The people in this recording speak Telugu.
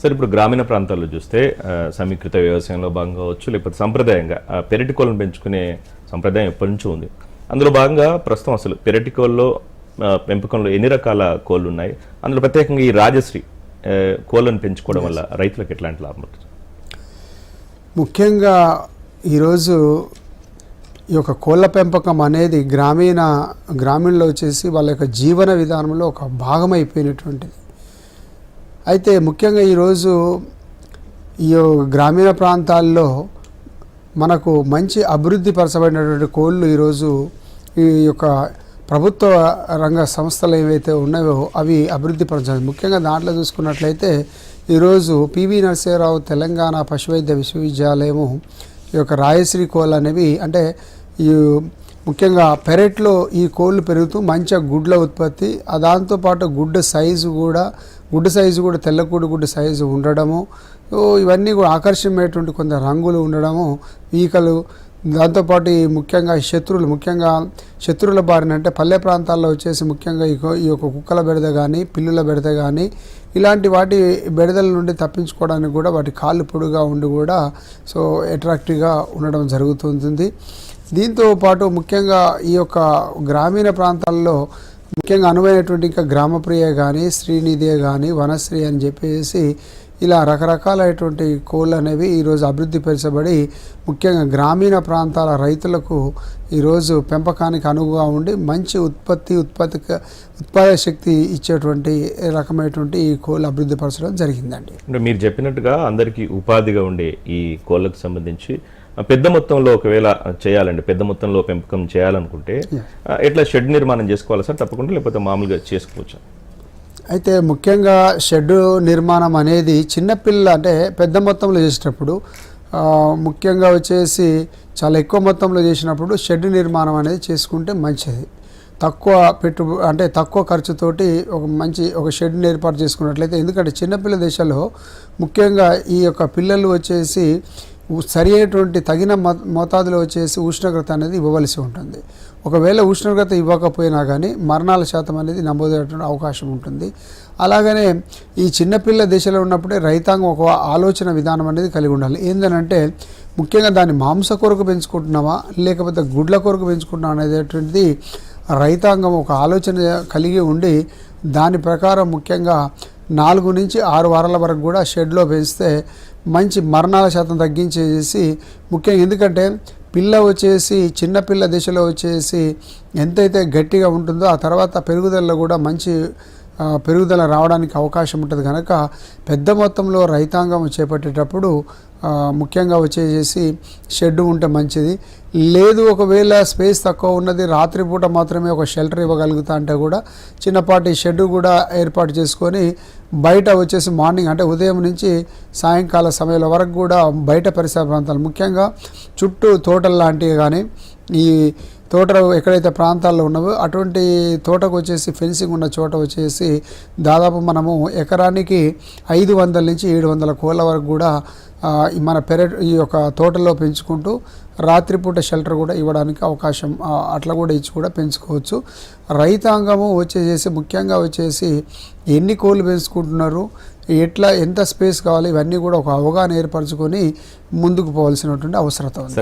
సార్ ఇప్పుడు గ్రామీణ ప్రాంతాల్లో చూస్తే సమీకృత వ్యవసాయంలో భాగంగా కావచ్చు లేకపోతే సంప్రదాయంగా పెరటి కోళ్ళను పెంచుకునే సంప్రదాయం ఎప్పటి నుంచో ఉంది. అందులో భాగంగా ప్రస్తుతం అసలు పెరటి కోళ్ళలో పెంపకంలో ఎన్ని రకాల కోళ్ళు ఉన్నాయి అందులో ప్రత్యేకంగా ఈ రాజశ్రీ కోళ్ళను పెంచుకోవడం వల్ల రైతులకు ఎట్లాంటి లాభం ఉంటుంది? ముఖ్యంగా ఈరోజు ఈ యొక్క కోళ్ళ పెంపకం అనేది గ్రామీణ గ్రామీణలో వచ్చేసి వాళ్ళ యొక్క జీవన విధానంలో ఒక భాగం అయిపోయినటువంటిది. అయితే ముఖ్యంగా ఈరోజు ఈ గ్రామీణ ప్రాంతాల్లో మనకు మంచి అభివృద్ధి పరచబడినటువంటి కోళ్ళు ఈరోజు ఈ యొక్క ప్రభుత్వ రంగ సంస్థలు ఏవైతే ఉన్నాయో అవి అభివృద్ధి పరచాలి ముఖ్యంగా దాంట్లో చూసుకున్నట్లయితే ఈరోజు పివి నరసింహరావు తెలంగాణ పశువైద్య విశ్వవిద్యాలయము ఈ యొక్క రాయశ్రీ కోళ్ళు అనేవి అంటే ఈ ముఖ్యంగా పెరట్లో ఈ కోళ్ళు పెరుగుతూ మంచిగా గుడ్ల ఉత్పత్తి దాంతోపాటు గుడ్డ సైజు కూడా గుడ్డు సైజు కూడా తెల్లకూడి గుడ్డు సైజు ఉండడము సో ఇవన్నీ కూడా ఆకర్షణమైనటువంటి కొంత రంగులు ఉండడము ఈకలు దాంతోపాటు ఈ ముఖ్యంగా శత్రువులు ముఖ్యంగా శత్రువుల బారిన అంటే పల్లె ప్రాంతాల్లో వచ్చేసి ముఖ్యంగా ఈ యొక్క కుక్కల బెడద కానీ పిల్లుల బెడద కానీ ఇలాంటి వాటి బెడదల నుండి తప్పించుకోవడానికి కూడా వాటి కాళ్ళు పొడుగా ఉండి కూడా సో అట్రాక్టివ్గా ఉండడం జరుగుతుంది దీంతో పాటు ముఖ్యంగా ఈ యొక్క గ్రామీణ ప్రాంతాల్లో ముఖ్యంగా అనువైనటువంటి ఇంకా గ్రామప్రియ కానీ శ్రీనిధియ కానీ వనశ్రీ అని చెప్పేసి ఇలా రకరకాలైనటువంటి కోళ్ళు అనేవి ఈరోజు అభివృద్ధి పరచబడి ముఖ్యంగా గ్రామీణ ప్రాంతాల రైతులకు ఈరోజు పెంపకానికి అనువుగా ఉండి మంచి ఉత్పత్తి ఉత్పత్తి ఉత్పాదక శక్తి ఇచ్చేటువంటి రకమైనటువంటి ఈ కోళ్ళు అభివృద్ధి పరచడం జరిగిందండి. అంటే మీరు చెప్పినట్టుగా అందరికీ ఉపాధిగా ఉండే ఈ కోళ్ళకు సంబంధించి పెద్ద మొత్తంలో ఒకవేళ చేయాలండి పెద్ద మొత్తంలో పెంపకం చేయాలనుకుంటే ఎట్లా షెడ్ నిర్మాణం చేసుకోవాలా సార్ తప్పకుండా లేకపోతే మామూలుగా చేసుకోవచ్చా. అయితే ముఖ్యంగా షెడ్ నిర్మాణం అనేది చిన్నపిల్ల అంటే పెద్ద మొత్తంలో చేసేటప్పుడు ముఖ్యంగా వచ్చేసి చాలా ఎక్కువ మొత్తంలో చేసినప్పుడు షెడ్ నిర్మాణం అనేది చేసుకుంటే మంచిది. తక్కువ పెట్టు అంటే తక్కువ ఖర్చుతోటి ఒక మంచి ఒక షెడ్ని ఏర్పాటు చేసుకున్నట్లయితే ఎందుకంటే చిన్నపిల్ల దశలో ముఖ్యంగా ఈ యొక్క పిల్లలు వచ్చేసి సరి అయినటువంటి తగిన మోతాదులో వచ్చేసి ఉష్ణోగ్రత అనేది ఇవ్వవలసి ఉంటుంది. ఒకవేళ ఉష్ణోగ్రత ఇవ్వకపోయినా కానీ మరణాల శాతం అనేది నమోదయ్యేటువంటి అవకాశం ఉంటుంది. అలాగనే ఈ చిన్నపిల్ల దశలో ఉన్నప్పుడే రైతాంగం ఒక ఆలోచన విధానం అనేది కలిగి ఉండాలి. ఏంటంటే ముఖ్యంగా దాన్ని మాంస కొరకు పెంచుకుంటున్నామా లేకపోతే గుడ్ల కొరకు పెంచుకుంటున్నామా అనేటువంటిది రైతాంగం ఒక ఆలోచన కలిగి ఉండి దాని ప్రకారం ముఖ్యంగా నాలుగు నుంచి ఆరు వారాల వరకు కూడా షెడ్లో పెంచితే మంచి మరణాల శాతం తగ్గించేసి ముఖ్యంగా ఎందుకంటే పిల్ల వచ్చేసి చిన్నపిల్ల దశలో వచ్చేసి ఎంతైతే గట్టిగా ఉంటుందో ఆ తర్వాత పెరుగుదలలో కూడా మంచి పెరుగుదల రావడానికి అవకాశం ఉంటుంది. కనుక పెద్ద మొత్తంలో రైతాంగం చేపట్టేటప్పుడు ముఖ్యంగా వచ్చేసేసి షెడ్ ఉంటే మంచిది. లేదు ఒకవేళ స్పేస్ తక్కువ ఉన్నది రాత్రిపూట మాత్రమే ఒక షెల్టర్ ఇవ్వగలుగుతా అంటే కూడా చిన్నపాటి షెడ్ కూడా ఏర్పాటు చేసుకొని బయట వచ్చేసి మార్నింగ్ అంటే ఉదయం నుంచి సాయంకాల సమయాల వరకు కూడా బయట పరిసర ప్రాంతాలు ముఖ్యంగా చుట్టూ తోటలు లాంటివి కానీ ఈ తోట ఎక్కడైతే ప్రాంతాల్లో ఉన్నావో అటువంటి తోటకు వచ్చేసి ఫెన్సింగ్ ఉన్న చోట వచ్చేసి దాదాపు మనము ఎకరానికి ఐదు వందల నుంచి ఏడు వందల కోళ్ళ వరకు కూడా మన పెరట్ ఈ యొక్క తోటలో పెంచుకుంటూ రాత్రిపూట షెల్టర్ కూడా ఇవ్వడానికి అవకాశం అట్లా కూడా ఇచ్చి కూడా పెంచుకోవచ్చు. రైతాంగము వచ్చేసి ముఖ్యంగా వచ్చేసి ఎన్ని కోళ్ళు పెంచుకుంటున్నారు ఎట్లా ఎంత స్పేస్ కావాలి ఇవన్నీ కూడా ఒక అవగాహన ఏర్పరచుకొని ముందుకు పోవాల్సినటువంటి అవసరత ఉంది.